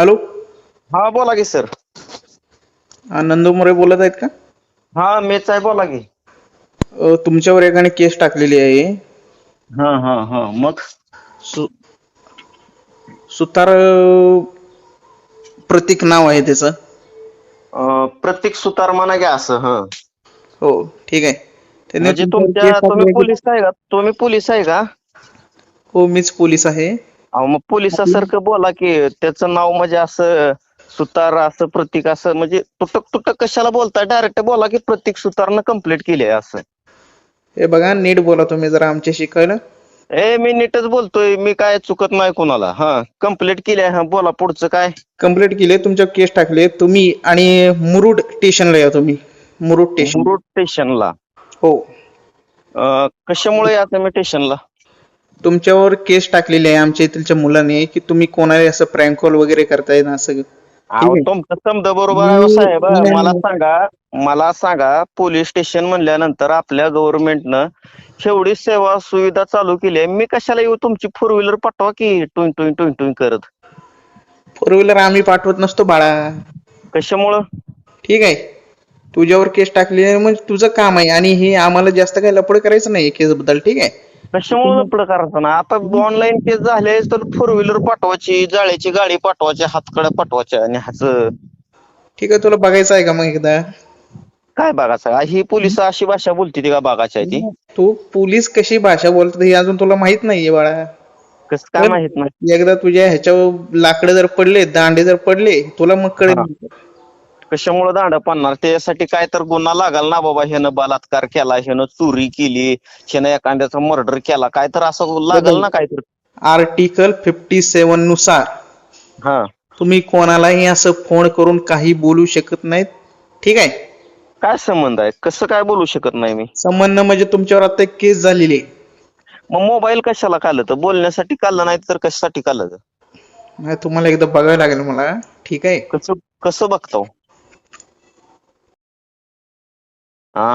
Hello हा बोला की सर हा, नंदू मोरे बोलत आहेत का? हा मीच आहे बोला की. अ, तुमच्यावर एकाने केस टाकलेली आहे. हा हा हा मग? सु सुतार अ, प्रतीक नाव आहे त्याचं. अं, प्रतीक सुतार म्हणा की असं ह. हो ठीक आहे. त्याने म्हणजे तुमच्यावर तुमच्या केस तुम्ही पोलीस आहे का? तुम्ही पोलीस आहे की- हो मीच पोलीस आहे. अहो मग पोलिसासारखं बोला की त्याचं नाव म्हणजे असं सुतार असं प्रतीक असं म्हणजे तुटक तुटक कशाला बोलताय डायरेक्ट बोला की प्रतीक सुतारनं कंप्लीट केली आहे असं. हे बघा नीट बोला तुम्ही जरा आमच्याशी कळलं? ए मी नीटच बोलतोय मी काय चुकत नाही कोणाला. हा कंप्लीट केली आहे हा बोला पुढचं काय? कंप्लीट केले तुमच्यावर केस टाकले तुम्ही आणि मुरुड स्टेशनला या तुम्ही. मुरुड स्टेशन मुरुड स्टेशनला हो. अं, कशामुळे या तुम्ही स्टेशनला तुमच्यावर केस टाकलेली आहे आमच्या इथलच्या मुलांनी की तुम्ही कोणाला असं प्रँक कॉल वगैरे करताय ना असं? अहो आहे. तुमचं समज बरोबर आहे हो साहेब? नाही, मला. सांगा मला सांगा पोलीस स्टेशन म्हणल्यानंतर आपल्या गव्हर्नमेंटनं एवढी सेवा सुविधा चालू केली आहे. मी कशाला येऊ? तुमची फोर व्हीलर पाठवा की टुईन टुईन टुईन टुईन करत. फोर व्हीलर आम्ही पाठवत नसतो बाळा. कशामुळं? ठीक आहे. तुझ्यावर केस टाकली आहे मग तुझं काम आहे आणि हे आम्हाला जास्त काही लपड करायचं नाही केस बद्दल ठीक आहे? कशामुळे करायचं ना आता ऑनलाईन केस झाले तर फोर व्हीलर पाठवायची जाळ्याची गाडी पाठवायची हातकड्या पाठवायच्या आणि ह्याचं. ठीक आहे तुला बघायचं आहे का मग एकदा? काय बघायचं? ही पोलीस अशी भाषा बोलते ती का बघायची आहे ती? तू पोलीस कशी भाषा बोलतात हे अजून तुला माहीत नाहीये बाळा. कसं काय माहीत नाही? एकदा तुझ्या ह्याच्यावर लाकडं जर पडले दांडे जर पडले तुला मग कळेल. कशामुळे दांड पडणार? त्याच्यासाठी काय तर गुन्हा लागाल ना बाबा ह्यानं बलात्कार केला ह्यानं चोरी केली ह्यानं एखाद्याचा मर्डर केला. काय तर असं लागल ना काय तर? आर्टिकल फिफ्टी सेवननुसार हा. तुम्ही कोणालाही असं फोन करून काही बोलू शकत नाहीत. ठीक आहे? काय संबंध आहे? कसं काय बोलू शकत नाही मी? संबंध म्हणजे तुमच्यावर आता एक केस झालेली आहे. मग मोबाईल कशाला काढलं तर बोलण्यासाठी काढलं नाही तर कशासाठी काढलं तर? नाही, तुम्हाला एकदा बघायला लागेल मला. ठीक आहे? कसं कसं बघतो हा?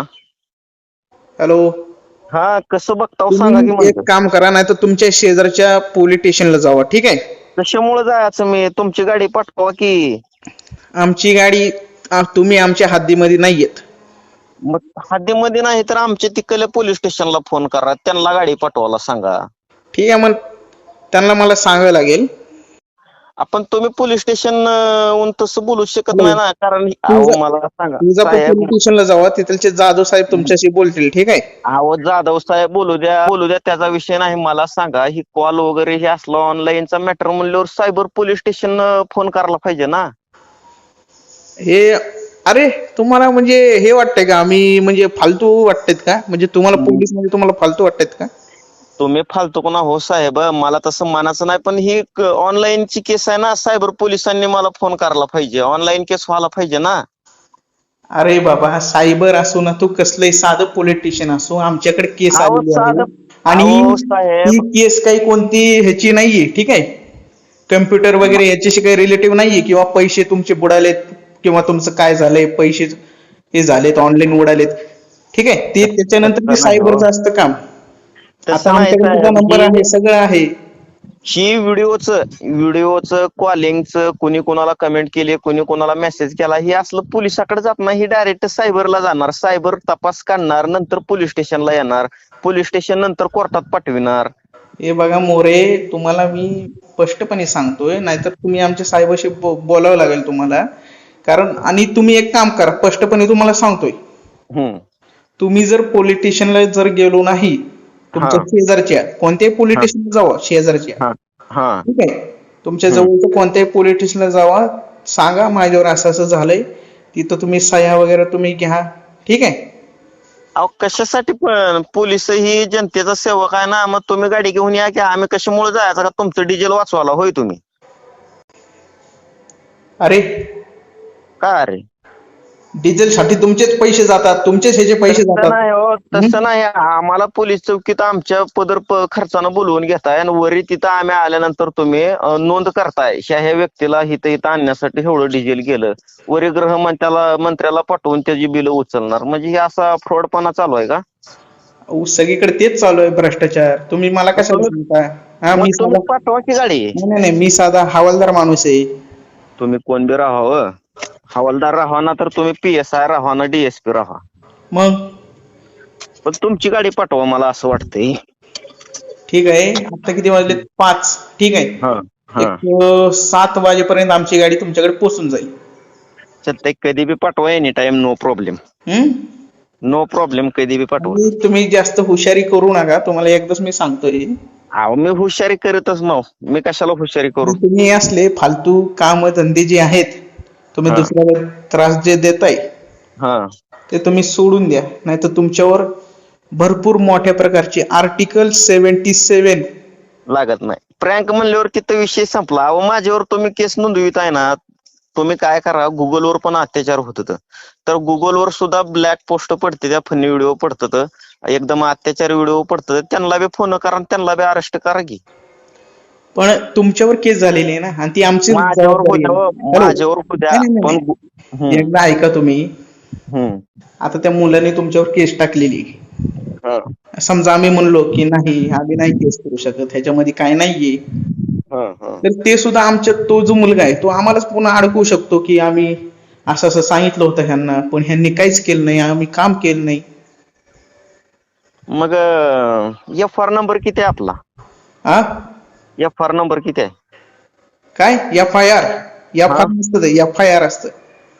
हॅलो. हा कसं बघताव सांगा की तुम्ही एक काम करा नाही तर तुमच्या शेजारच्या पोलीस स्टेशनला जावा ठीक आहे? कशामुळे जायचं मी? तुमची गाडी पाठवा की. आमची गाडी आ, तुम्ही आमच्या हद्दीमध्ये नाही येत मग हद्दीमध्ये नाही तर आमच्या तिकडल्या पोलीस स्टेशनला फोन करा. त्यांना गाडी पाठवायला सांगा. ठीक आहे मग त्यांना मला सांगावं लागेल. आपण तुम्ही पोलीस स्टेशन तसं बोलू शकत नाही ना कारण अहो मला सांगा साहेब. स्टेशनला जावा तिथलचे जाधव साहेब तुमच्याशी बोलतील ठीक आहे? अहो जाधव साहेब बोलू द्या बोलू द्या त्याचा विषय नाही मला सांगा ही कॉल वगैरे हे असलं ऑनलाईनचा मॅटर म्हणल्यावर सायबर पोलीस स्टेशन फोन करायला पाहिजे ना? हे अरे तुम्हाला म्हणजे हे वाटतंय का? आम्ही म्हणजे फालतू वाटतेत का? म्हणजे तुम्हाला पोलीस म्हणजे तुम्हाला फालतू वाटतेत का? तुम्ही फालतू कोणा हो साहेब मला तसं मानायचं नाही पण ही ऑनलाईनची केस आहे ना सायबर पोलिसांनी मला फोन करायला पाहिजे. ऑनलाईन केस व्हायला पाहिजे ना. अरे बाबा सायबर असो ना तू कसलंही साधं पोलीस स्टेशन असो आमच्याकडे केस अहो, आलेली आहे. साधं- आणि साहेब. ही केस काही कोणती ह्याची नाहीये ठीक आहे? कम्प्युटर वगैरे याच्याशी काही रिलेटिव्ह नाहीये किंवा पैसे तुमचे बुडालेत किंवा तुमचं काय झालंय पैसे हे झालेत ऑनलाईन उडालेत ठीक आहे? ते त्याच्यानंतर ते हो. सायबरचं असतं काम. तसं आता आमच्याकडे. नंबर ही- आहे सगळं आहे. ही व्हिडिओचं व्हिडिओचं कॉलिंगचं कुणी कोणाला कमेंट केली कुणी कोणाला मेसेज केला हे असलं पोलिसाकडे जात नाही ही डायरेक्ट सायबरला जाणार. सायबर तपास काढणार नंतर पोलीस स्टेशनला येणार. पोलीस स्टेशन नंतर कोर्टात पाठविणार. हे बघा मोरे तुम्हाला मी स्पष्टपणे सांगतोय नाहीतर तुम्ही आमच्या साहेबाशी बोलावं लागेल तुम्हाला. कारण आणि तुम्ही एक काम करा स्पष्टपणे तुम्हाला सांगतोय. तुम्ही जर पोलीस स्टेशनला जर गेलो नाही तुमच्या. शेजारच्या कोणत्याही पोलीस स्टेशनला जावा शेजारच्या. ठीक आहे? तुमच्या जवळच्या कोणत्याही पोलीस स्टेशनला जावा सांगा माझ्यावर असं असं झालंय तिथं तुम्ही सह्या वगैरे तुम्ही घ्या. ठीक आहे? अहो कशासाठी पण? पोलीस ही जनतेचा सेवक आहे ना मग तुम्ही गाडी घेऊन या की आम्ही कशामुळे जायचं का? तुमचं डिझेल वाचवायला होय तुम्ही. अरे! काय अरे? डिझेल साठी तुमचेच पैसे जातात तुमचेच ह्याचे पैसे तसं जातात. नाही हो तसं नाही. आम्हाला पोलीस चौकीत आमच्या पदर प- खर्चानं बोलवून घेताय आणि वरी तिथं आम्ही आल्यानंतर तुम्ही अं, नोंद करताय. ह्या ह्या व्यक्तीला इथं इथं आणण्यासाठी एवढं डिझेल गेलं. वरी गृहमंत्र्याला मंत्र्याला पाठवून त्याची बिलं उचलणार. म्हणजे हे असा फ्रॉडपणा चालू आहे का? अहो, सगळीकडे तेच चालू आहे भ्रष्टाचार. तुम्ही मला कशाला तुम्ही- सांगता हा मग मी तुम्ही साधा पाठवा की गाडी. नाही नाही नाही, मी साधा हवालदार माणूस आहे. तुम्ही कोण बी राहावं? हवालदार राहा ना तर तुम्ही पी एस आय राहा ना डीएसपी राहा. मग? पण तुमची गाडी पाठवा मला असं वाटतंय. ठीक आहे. आता किती वाजले पाच. ठीक आहे. हा हा. एक अं, सात वाजेपर्यंत आमची गाडी तुमच्याकडे पोहोचून जाईल. चालतंय कधी बी पाठवा any time no problem hmm? No problem कधी बी पाठवा. आणि तुम्ही जास्त हुशारी करू नका. तुम्हाला एकदाच मी सांगतोय. अहो मी हुशारी करतच नाव. मी कशाला हुशारी करू? तुम्ही असले फालतू काम धंदे जे आहेत तुम्ही हा. दुसऱ्याला त्रास जे देताय हा. ते तुम्ही सोडून द्या. नाहीतर तुमच्यावर भरपूर मोठ्या प्रकारचे आर्टिकल सेव्हन्टी सेव्हन लागत नाही. प्रँक म्हणल्यावर तिथं विषय संपला. अहो माझ्यावर तुम्ही केस नोंदवित आहे ना तुम्ही काय करा गुगलवर पण अत्याचार होत होतं. तर गुगलवर सुद्धा ब्लॅक पोस्ट पडते त्या फनी व्हिडिओ पडतात. एकदम अत्याचार व्हिडिओ पडतात. त्यांना बी फोन करा आणि त्यांना बी अरेस्ट करा की. पण तुमच्यावर केस झालेली आहे ना? आणि ती आमची एकदा ऐका तुम्ही. आता त्या मुलाने तुमच्यावर केस टाकलेली हा, समजा आम्ही म्हणलो की नाही आम्ही नाही केस करू शकत. ह्याच्यामध्ये काय नाहीये. हा, हा. तर ते सुद्धा आमच्या तो जो मुलगा आहे तो आम्हालाच पुन्हा अडकवू शकतो की आम्ही असं असं सांगितलं होतं ह्यांना पण ह्यांनी काहीच केलं नाही आम्ही काम केलं नाही. मग एफ आर नंबर किती आपला? हा एफ आर नंबर किती आहे? काय? F I R F. R नसतं एफ आय आर असतं.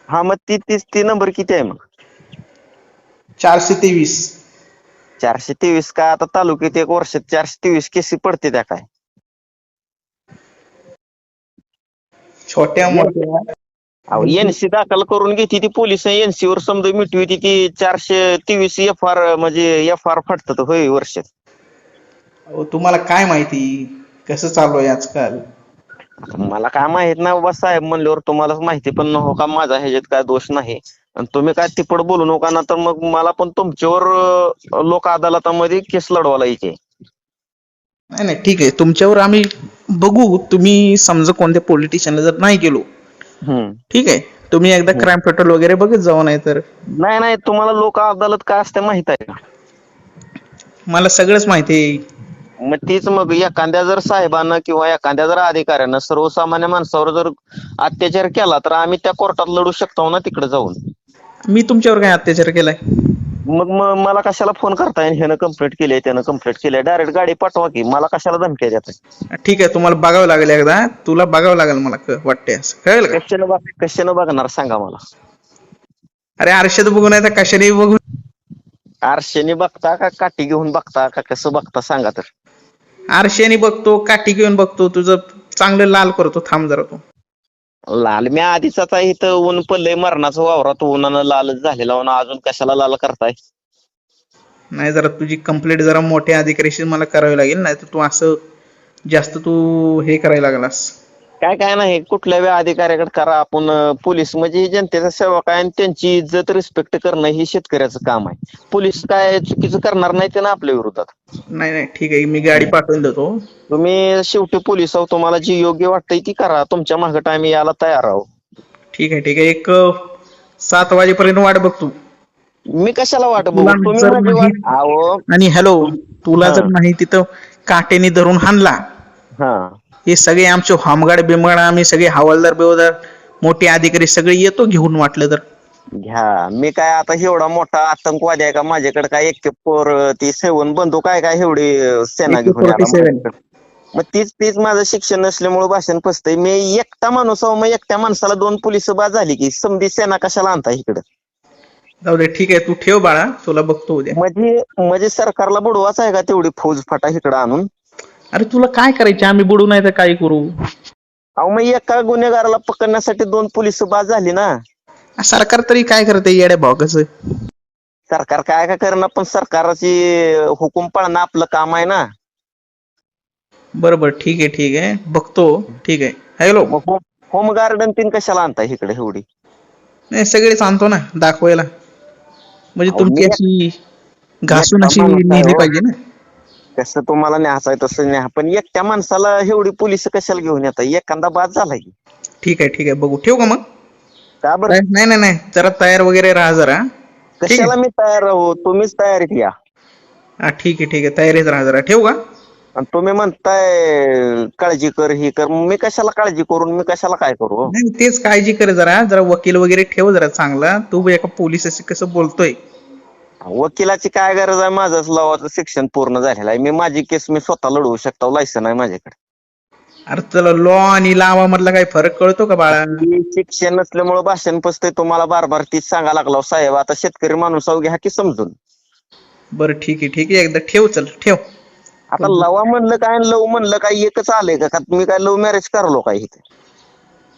हा मग ती ती ती नंबर किती आहे मग? चारशे तेवीस. चारशे तेवीस काय आता तालुक्यात एक वर्षात चारशे तेवीस केसी पडते त्या काय? छोट्या मोठ्या. एनसी दाखल करून घेते ती पोलीस. एनसी वर समजा मिटवी ती चारशे तेवीस एफ आर म्हणजे एफ आर फाटतात होय वर्षात. अहो, तुम्हाला काय माहिती? कसं चालू आहे आजकाल? मला काय माहीत नाही बाबा साहेब म्हणल्यावर तुम्हालाच माहिती पण हो का माझा ह्याच्यात काय दोष नाही. आणि तुम्ही काय तिपट बोलू नका ना तर मग मला पण तुमच्यावर अं, लोक अदालतामध्ये केस लढवायला यायचे. नाही नाही ठीक आहे. तुमच्यावर आम्ही बघू. तुम्ही समजा कोणत्या पॉलिटिशियनला जर नाही गेलो. हम्म. ठीक आहे. तुम्ही एकदा क्राईम पेट्रोल वगैरे बघत जाऊ नाही तर नाही नाही तुम्हाला लोक अदालत काय असते माहीत आहे का? मला सगळंच माहिती आहे. मग तीच मग एखाद्या जर साहेबानं किंवा एखाद्या जर अधिकाऱ्यानं सर्वसामान्य माणसावर जर अत्याचार केला तर आम्ही त्या कोर्टात लढू शकतो ना तिकडे जाऊन? मी तुमच्यावर काय अत्याचार केलाय? मग म- मला कशाला फोन करताय? ह्यानं कंप्लेंट केली त्यानं कंप्लेंट केली डायरेक्ट गाडी पाठवा की मला कशाला धमक्या देताय? ठीक आहे तुम्हाला बघावं लागेल एकदा. तुला बघावं लागेल मला क- वाटतंय असं. कळेल का? कशानं बघ कशानं बघणार सांगा मला. अरे आरशात बघू नाही तर कशाने बघू. आरशेने बघता का काठी घेऊन बघता का कसं बघता सांगा तर. आरशाने बघतो काठी घेऊन बघतो तुझं चांगलं लाल करतो थांब जरा तू. लाल मी आधीच आता इथं ऊन पडलंय मरणाचं वावरात उन्हानं लालच झालेला ऊन अजून कशाला लाल करताय? नाही जरा तुझी कंप्लेंट जरा मोठ्या अधिकाऱ्याशी मला करावी लागेल नाही तर तू असं जास्त तू हे करायला लागलास. काय काय नाही कुठल्या बी अधिकाऱ्याकडे करा आपण अं, पोलीस म्हणजे ही जनतेचा सेवक आहे आणि त्यांची इज्जत रिस्पेक्ट करणं हे शेतकऱ्याचं काम आहे. पोलीस काय चुकीचं करणार नाही ते ना आपल्या विरोधात. नाही नाही ठीक आहे. मी गाडी पाठवून देतो. तुम्ही शेवटी पोलीस आहो तुम्हाला जी योग्य वाटतंय ती करा. तुमच्या मागट आम्ही यायला तयार आहोत. ठीक आहे ठीक आहे. एक अं, सात वाजेपर्यंत वाट बघतो. मी कशाला वाट बघू? तुला तुम्ही जर माझी आणि हॅलो तुला. जर नाही तिथं काटेने धरून हाणला. हा. हे सगळे आमचे होमगार्ड बिमगार्ड आम्ही सगळे हवालदार बिवदार मोठे अधिकारी सगळे येतो घेऊन वाटलं तर. घ्या. मी काय आता एवढा मोठा आतंकवादी आहे का? माझ्याकडे काय एक पोर ती सेवन बंदूक आहे का एवढी सेना घेऊन यायला AK-47. माझ्याकडे? मग तीच तीच माझं शिक्षण नसल्यामुळे भाषण पसतंय मी एकटा माणूस आहो मग एकट्या माणसाला दोन पोलीस बाद झाली की समधी सेना कशाला आणता इकडे? जाऊ दे ठीक आहे तू ठेव बाळा तुला बघतो उद्या. म्हणजे म्हणजे सरकारला बुडवाच आहे का तेवढी फौज फाटा इकडे आणून? अरे तुला काय करायचे? आम्ही बुडू नाही तर काय करू? अहो मग एका गुन्हेगाराला पकडण्यासाठी दोन पोलीस बाद झाली ना. सरकार तरी काय करते येड्या भाऊ कसं? सरकार काय काय करणार? पण सरकारची हुकूम पाळणं आपलं काम आहे ना. बरोबर ठीक आहे ठीक आहे. बघतो ठीक आहे. हॅलो. मग होम होम गार्डन तीन कशाला आणताय इकडे एवढी? नाही सगळेच आणतो ना दाखवायला. म्हणजे अहो, तुमची मी- अशी घासून अशी नेली हो. पाहिजे ना. कसं तुम्हाला न्याहायचं तसं न्याहा पण एकट्या माणसाला एवढी पोलीस कशाला घेऊन येतात एखादा बाद झाला की. ठीक आहे ठीक आहे. बघू. ठेवू का मग? का बरं? नाही नाही नाही जरा तयार वगैरे राहा जरा. ठीक आहे. कशाला मी तयार राहू तुम्हीच तयारीत या. हा ठीक आहे ठीक आहे. तयारीत राहा जरा. ठेवू का? आणि तुम्ही म्हणताय काळजी कर ही कर. मग मी कशाला काळजी करून मी कशाला काय करू? नाही तेच काळजी कर जरा. जरा वकील वगैरे ठेव जरा चांगला. तू एका पोलिसाशी कसं बोलतोय? वकिलाची काय गरज आहे? माझंच लवाचं शिक्षण पूर्ण झालेलं आहे. मी माझी केस मी स्वतः लढवू शकतो. लायसन आहे माझ्याकडे. अरे तुला लॉ आणि लावा मधला काही फरक कळतो का बाळा? शिक्षण नसल्यामुळे भाषण पसतंय. तुम्हाला बार बार तीच सांगा लागला साहेब आता शेतकरी माणूस आहो घ्या की समजून. बरं ठीक आहे ठीक आहे. एकदा ठेव चल ठेव. आता लवा म्हणलं काय आणि लव म्हणलं काय? एकच आलंय का? का मी काय लव्ह मॅरेज करलो काय इथे?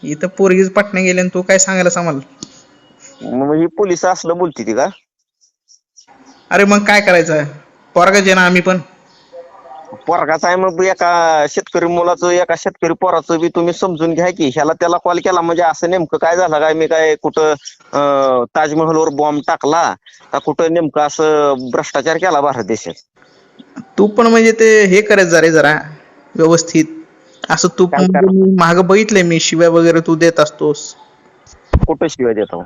इथं पोरगीच पटणे गेले आणि तू काय सांगायला सांगाल मग ही पोलीस असलं बोलती ती का? अरे मग काय करायचं? पोरगाच आहे ना आम्ही पण. पोरगाच आहे मग एका शेतकरी मुलाचं एका शेतकरी पोराचं बी तुम्ही समजून घ्या की ह्याला त्याला कॉल केला म्हणजे असं नेमकं काय झालं? काय मी काय कुठं अं, ताजमहलवर बॉम्ब टाकला? का कुठं नेमकं असं भ्रष्टाचार केला भारत देशात? तू पण म्हणजे ते हे करायचं जरा जरा व्यवस्थित. असं तू करा? माग बघितलंय मी शिव्या वगैरे तू देत असतोस. कुठं शिवाय देतो?